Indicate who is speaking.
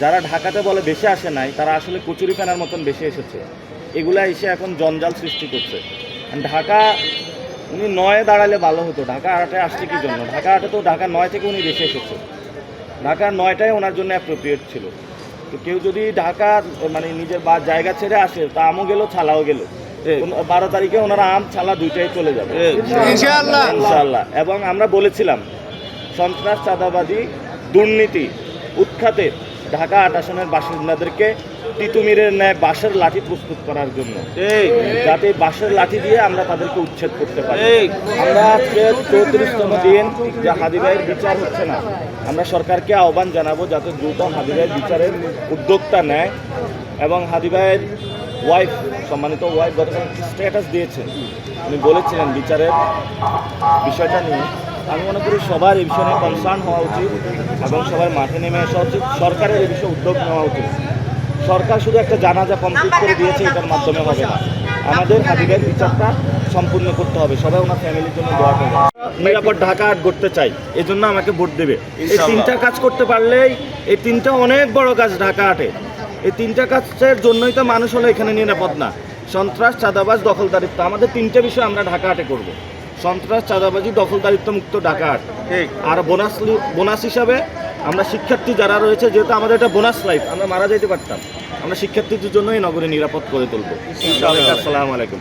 Speaker 1: যারা ঢাকাতে বলে বেশি আসে নাই তারা আসলে কচুরি ফেনার মতন বেশি এসেছে। এগুলা এসে এখন জঞ্জাল সৃষ্টি করছে। ঢাকা উনি নয়ে দাঁড়ালে ভালো হতো। ঢাকা আটে আসছে কি জন্য? ঢাকা আটে তো ঢাকা নয় থেকে উনি বেশি এসেছে। ঢাকা নয়টাই ওনার জন্য অ্যাপ্রোপ্রিয়েট ছিল। তো কেউ যদি ঢাকা মানে নিজের বা জায়গা ছেড়ে আসে তা আমও গেলো ছালাও গেলো। বারো তারিখে ওনারা আম ছালা দুইটাই চলে যাবে।
Speaker 2: ইনশাআল্লাহ।
Speaker 1: ইনশাআল্লাহ। এবং আমরা বলেছিলাম সন্ত্রাস চাঁদাবাজি দুর্নীতি উৎখাতে ঢাকা আট আসনের বাসিন্দাদেরকে তিতুমিরের ন্যায় বাঁশের লাঠি প্রস্তুত করার জন্য। যাতে বাঁশের লাঠি দিয়ে আমরা তাদেরকে উচ্ছেদ করতে পারি। আমরা আজকে চৌত্রিশতম দিন যে হাদিবাইয়ের বিচার হচ্ছে না। আমরা সরকারকে আহ্বান জানাব যাতে দ্রুত হাদিবাইয়ের বিচারের উদ্যোক্তা নেয় এবং হাদিবাইয়ের ওয়াইফ সম্মানিত ওয়াইফ গতকাল স্ট্যাটাস দিয়েছেন উনি বলেছিলেন বিচারের বিষয়টা নিয়ে। আমি মনে করি সবার এই বিষয়ে কনসার্ন হওয়া উচিত এবং সবার মাঠে নেমে আসা উচিত সরকারের এই বিষয়ে উদ্যোগ নেওয়া উচিত। সরকার শুধু একটা জানাজা কমপ্লিট করে দিয়েছে এটার মাধ্যমে হবে না। আমাদের হাবিবের বিচারটা সম্পূর্ণ করতে হবে সবাই ওনার ফ্যামিলির জন্য দোয়া করবে। নিরাপদ ঢাকা আট করতে চাই এই জন্য আমাকে ভোট দেবে। এই তিনটা কাজ করতে পারলেই এই তিনটা অনেক বড় কাজ ঢাকা আটে। এই তিনটা কাজের জন্যই তো মানুষ হলো এখানে নিরাপদ না। সন্ত্রাস চাঁদাবাজ দখলদারিত্ব আমাদের তিনটে বিষয় আমরা ঢাকা আটে করব। সন্ত্রাস চাঁদাবাজি দখলদারিত্ব মুক্ত ডাকাত আর বোনাস বোনাস হিসাবে আমরা শিক্ষার্থী যারা রয়েছে যেহেতু আমাদের এটা বোনাস লাইফ আমরা মারা যেতে পারতাম। আমরা শিক্ষার্থীদের জন্য এই নগরী নিরাপদ করে তুলবো। আসসালামু আলাইকুম।